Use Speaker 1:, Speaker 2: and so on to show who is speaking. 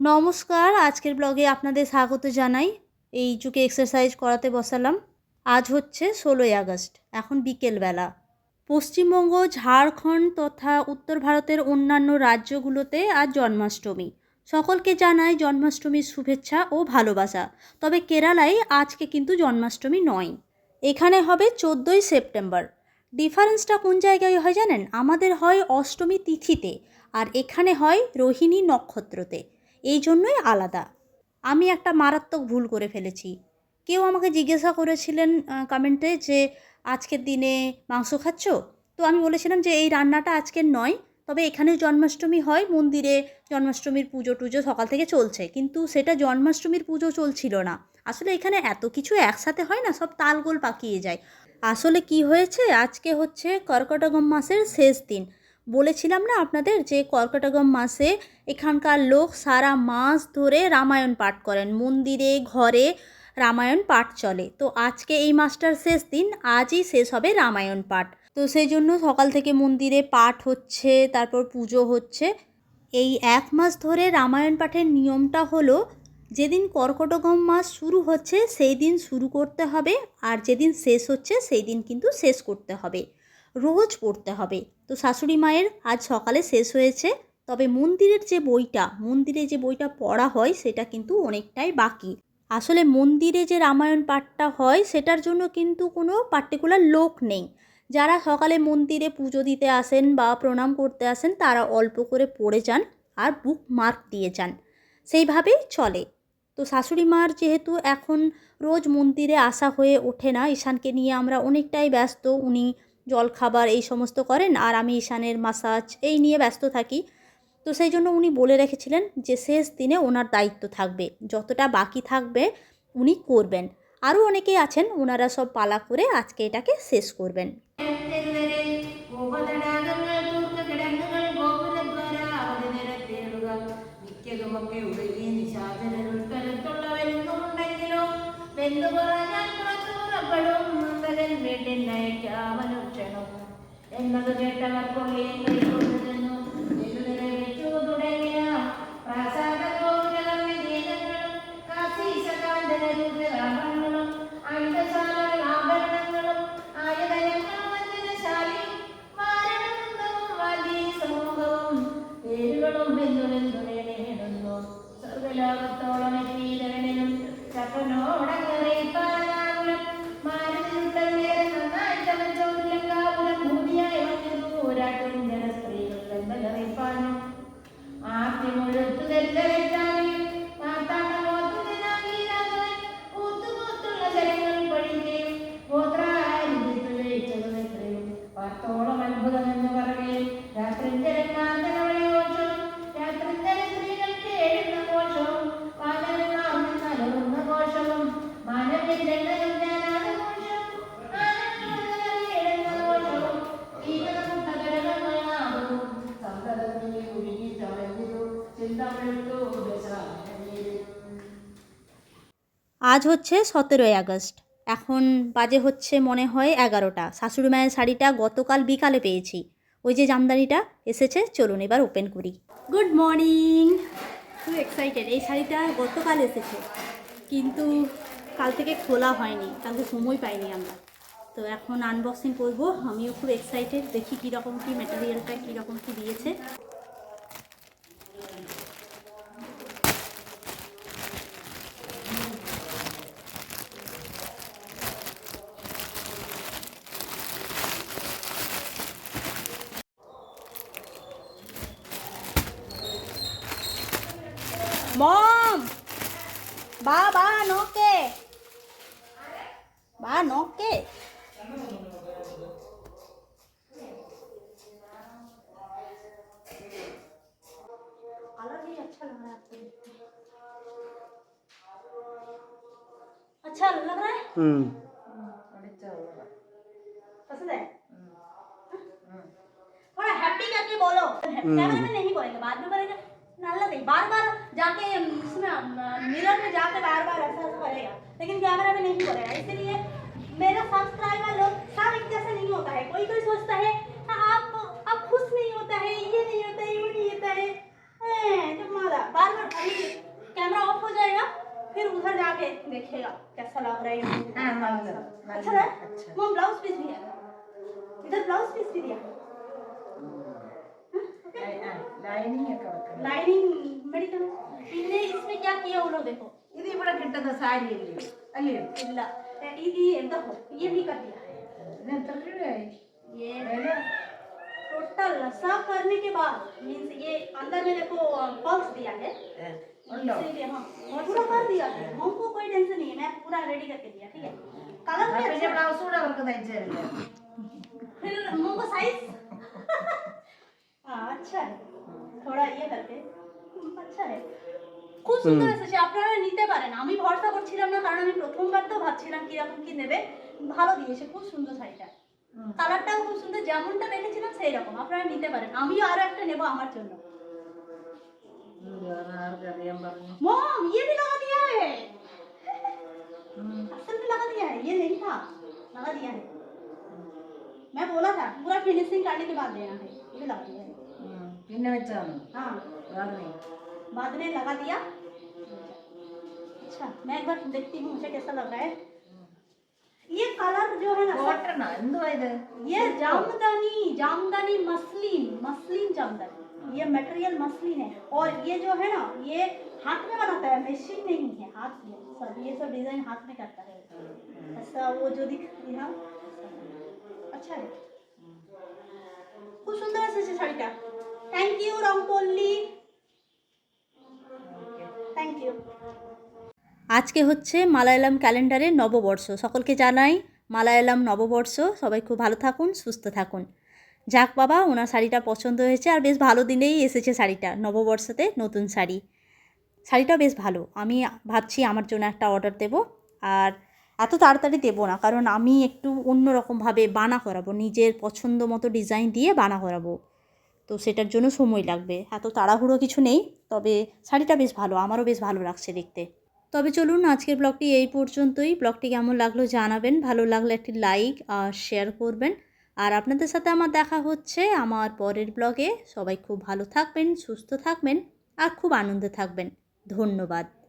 Speaker 1: নমস্কার, আজকের ব্লগে আপনাদের স্বাগত জানাই। এই যুগে এক্সারসাইজ করাতে বসালাম। আজ হচ্ছে ষোলোই আগস্ট, এখন বিকেলবেলা। পশ্চিমবঙ্গ, ঝাড়খণ্ড তথা উত্তর ভারতের অন্যান্য রাজ্যগুলোতে আজ জন্মাষ্টমী। সকলকে জানাই জন্মাষ্টমীর শুভেচ্ছা ও ভালোবাসা। তবে কেরালায় আজকে কিন্তু জন্মাষ্টমী নয়। এখানে হবে চোদ্দোই সেপ্টেম্বর। ডিফারেন্সটা কোন জায়গায় হয় জানেন? আমাদের হয় অষ্টমী তিথিতে আর এখানে হয় রোহিণী নক্ষত্রতে। এই জন্যই আলাদা। আমি একটা মারাত্মক ভুল করে ফেলেছি। কেউ আমাকে জিজ্ঞাসা করেছিলেন কমেন্টে যে, আজকের দিনে মাংস খাচ্ছ? তো আমি বলেছিলাম যে, এই রান্নাটা আজকের নয়। তবে এখানে জন্মাষ্টমী হয়, মন্দিরে জন্মাষ্টমীর পুজো টুজো সকাল থেকে চলছে। কিন্তু সেটা জন্মাষ্টমীর পুজো চলছিল না। আসলে এখানে এত কিছু একসাথে হয় না, সব তালগোল পাকিয়ে যায়। আসলে কি হয়েছে? আজকে হচ্ছে কর্কটগম মাসের শেষ দিন। বলেছিলাম না আপনাদের যে কর্কটগম মাসে এখানকার লোক সারা মাস ধরে রামায়ণ পাঠ করেন। মন্দিরে, ঘরে রামায়ণ পাঠ চলে। তো আজকে এই মাসটার শেষ দিন, আজই শেষ হবে রামায়ণ পাঠ। তো সেই জন্য সকাল থেকে মন্দিরে পাঠ হচ্ছে, তারপর পুজো হচ্ছে। এই এক মাস ধরে রামায়ণ পাঠের নিয়মটা হলো, যেদিন কর্কটগম মাস শুরু হচ্ছে, সেই দিন শুরু করতে হবে আর যেদিন শেষ হচ্ছে, সেই দিন কিন্তু শেষ করতে হবে। রোজ পড়তে হবে। তো শাশুড়ি মায়ের আজ সকালে শেষ হয়েছে। তবে মন্দিরের যে বইটা, মন্দিরে যে বইটা পড়া হয়, সেটা কিন্তু অনেকটাই বাকি। আসলে মন্দিরে যে রামায়ণ পাঠটা হয়, সেটার জন্য কিন্তু কোনো পার্টিকুলার লোক নেই। যারা সকালে মন্দিরে পুজো দিতে আসেন বা প্রণাম করতে আসেন, তারা অল্প করে পড়ে যান আর বুক মার্ক দিয়ে যান। সেইভাবেই চলে। তো শাশুড়ি মার যেহেতু এখন রোজ মন্দিরে আসা হয়ে ওঠে না, ঈশানকে নিয়ে আমরা অনেকটাই ব্যস্ত। উনি জল খাবার এই সমস্ত করেন আর আমি ঈশানের মাসাজ এই নিয়ে ব্যস্ত থাকি। তো সেই জন্য উনি বলে রেখেছিলেন যে, শেষ দিনে ওনার দায়িত্ব থাকবে। যতটা বাকি থাকবে উনি করবেন। আরও অনেকেই আছেন ওনারা সব পালা করে আজকে এটাকে শেষ করবেন।
Speaker 2: മിക്കതുമൊക്കെ ഉടലിയ നിശാചരരുൾ കരുത്തുള്ളവരുന്നുണ്ടെങ്കിലോ വെന്തു പറഞ്ഞാൽ പുറത്തുറപ്പെടും മുന്തകൻ വീട്ടിൽ നയിക്കാമനുക്ഷണം എന്നത് കേട്ടവർ കൊള്ളിയെ കൈക്കൊണ്ടിരുന്നു എല്ലുതരെ വെച്ചു തുടങ്ങിയ പ്രാസാദ ഗോപുരം വിജയങ്ങളും കാശീശകാന്തരൂപ രാഭരണങ്ങളും അണ്ടസാലകൾ ആഭരണങ്ങളും ആയുധങ്ങളും ബിന്ദുവിന്തുണേ നേടുന്നു. സർവലോകത്തോളം എത്തിയിതരണിനും ചക്രനോടങ്ങറി
Speaker 1: আজ হচ্ছে সতেরোই আগস্ট। এখন বাজে হচ্ছে মনে হয় এগারোটা। শাশুড়ি মায়ের শাড়িটা গতকাল বিকালে পেয়েছি। ওই যে জামদানিটা এসেছে, চলুন এবার ওপেন করি। গুড মর্নিং খুব এক্সাইটেড এই শাড়িটা গতকাল এসেছে। কিন্তু কাল থেকে খোলা হয়নি, কালকে সময় পাইনি আমরা। তো এখন আনবক্সিং করব, আমিও খুব এক্সাইটেড দেখি কীরকম কী ম্যাটেরিয়ালটা কীরকম কী দিয়েছে। Mom! Baba, no que. Ba, no que. अच्छा, अच्छा लग रहा है
Speaker 3: हम्म।
Speaker 1: अच्छा पसंद है? हाँ? थोड़ा हैप्पी करके बोलो। हम्म। कैमरे में नहीं बोलेंगे बाद में बोलेंगे।
Speaker 4: नाला नहीं बार बार जाके इसमें मिरर में जाके बार बार ऐसा ऐसा करेगा लेकिन कैमरा में नहीं करेगा। इसलिए मेरा सब्सक्राइबर लोग सब एक जैसा नहीं होता है। कोई कोई सोचता है "हाँ, आप आप खुश नहीं होता है ये नहीं होता है वो नहीं होता है। मारा बार बार अभी कैमरा ऑफ़ हो जाएगा फिर उधर जाके देखेगा कैसा लग रहा है।
Speaker 3: हाँ, हाँ,
Speaker 4: अच्छा है?
Speaker 3: अच्छा।
Speaker 4: वो ब्लाउज पीस भी है इधर ब्लाउज पीस भी दिया।
Speaker 3: ലൈനിങ് ഒക്കെ വെക്കണം
Speaker 4: लाइनिंग मेडिकल പിന്നെ इसमें क्या किया वो लोग देखो
Speaker 3: ഇത് ഇവിടെ കിട്ടുന്ന സാരി അല്ലേ അല്ലയോ
Speaker 4: इल्ला ये ये देखो ये भी कर दिया है
Speaker 3: ഇതിന് എത്ര രൂപയായി
Speaker 4: ये
Speaker 3: വില
Speaker 4: टोटल सब करने के बाद मीन्स ये अंदर में देखो पल्स दिया है
Speaker 3: ഏ, ഉണ്ടോ
Speaker 4: इसीलिए हाँ पूरा कर दिया है हमको कोई टेंशन नहीं है मैं पूरा रेडी करके दिया ठीक है कलर
Speaker 3: ആ,
Speaker 4: भी
Speaker 3: പിന്നെ
Speaker 4: अच्छा
Speaker 3: ബ്ലൗസ് കൂടെ അവർക്ക് തയ്ച്ചു തരില്ല
Speaker 4: फिर हमको साइज हाँ ইয়ে करके। আচ্ছা খুব সুন্দর এসেছে আপনারা নিতে পারেন। আমি ভরসা করছিলাম না কারণ আমি প্রথমবার তো ভাবছিলাম কীরকম কি নেবে। ভালো দিয়েছে খুব সুন্দর শাড়িটা। কালারটাও খুব সুন্দর। যেমনটা দেখেছিলাম সেই রকম আপনারা নিতে পারেন। আমিও আরও একটা নেব আমার জন্য। মম ইয়ে भी लगा दिया है असल में लगा दिया है ये नहीं था लगा दिया है मैं बोला था पूरा फिनिशिंग करने के बाद देना है ये लगा दिया
Speaker 3: गिनने में
Speaker 4: हाँ
Speaker 3: बाद में
Speaker 4: बाद में लगा दिया अच्छा मैं एक बार देखती हूँ मुझे कैसा लग रहा है ये कलर जो है ना वाटर
Speaker 3: ना इंदु इधर
Speaker 4: ये जामदानी जामदानी मसलिन मसलिन जामदानी ये मटेरियल मसलिन है और ये जो है ना ये हाथ में बनाता है मशीन नहीं है हाथ में। सब ये सब डिज़ाइन हाथ में करता है। ऐसा वो जो दिख रहा अच्छा है। खूब सुंदर है साड़ी का। Thank you Rongpolli thank you
Speaker 1: আজকে হচ্ছে মালায়ালাম ক্যালেন্ডারের নববর্ষ। সকলকে জানাই মালায়ালাম নববর্ষ। সবাই খুব ভালো থাকুন, সুস্থ থাকুন। যাক বাবা, ওনার শাড়িটা পছন্দ হয়েছে আর বেশ ভালো দিনেই এসেছে শাড়িটা, নববর্ষতে নতুন শাড়ি। শাড়িটা বেশ ভালো। আমি ভাবছি আমার জন্য একটা অর্ডার দেব আর এত তাড়াতাড়ি দেবো না, কারণ আমি একটু অন্যরকমভাবে বানা করাবো, নিজের পছন্দ মতো ডিজাইন দিয়ে বানা করাবো। তো সেটার জন্য সময় লাগবে। এত তাড়াহুড়ো কিছু নেই, তবে শাড়িটা বেশ ভালো, আমারও বেশ ভালো লাগছে দেখতে। তবে চলুন আজকের ব্লগটি এই পর্যন্তই। ব্লগটি কেমন লাগল জানাবেন, ভালো লাগলে একটি লাইক আর শেয়ার করবেন। আর আপনাদের সাথে আমার দেখা হচ্ছে আমার পরের ব্লগে। সবাই খুব ভালো থাকবেন, সুস্থ থাকবেন আর খুব আনন্দে থাকবেন। ধন্যবাদ।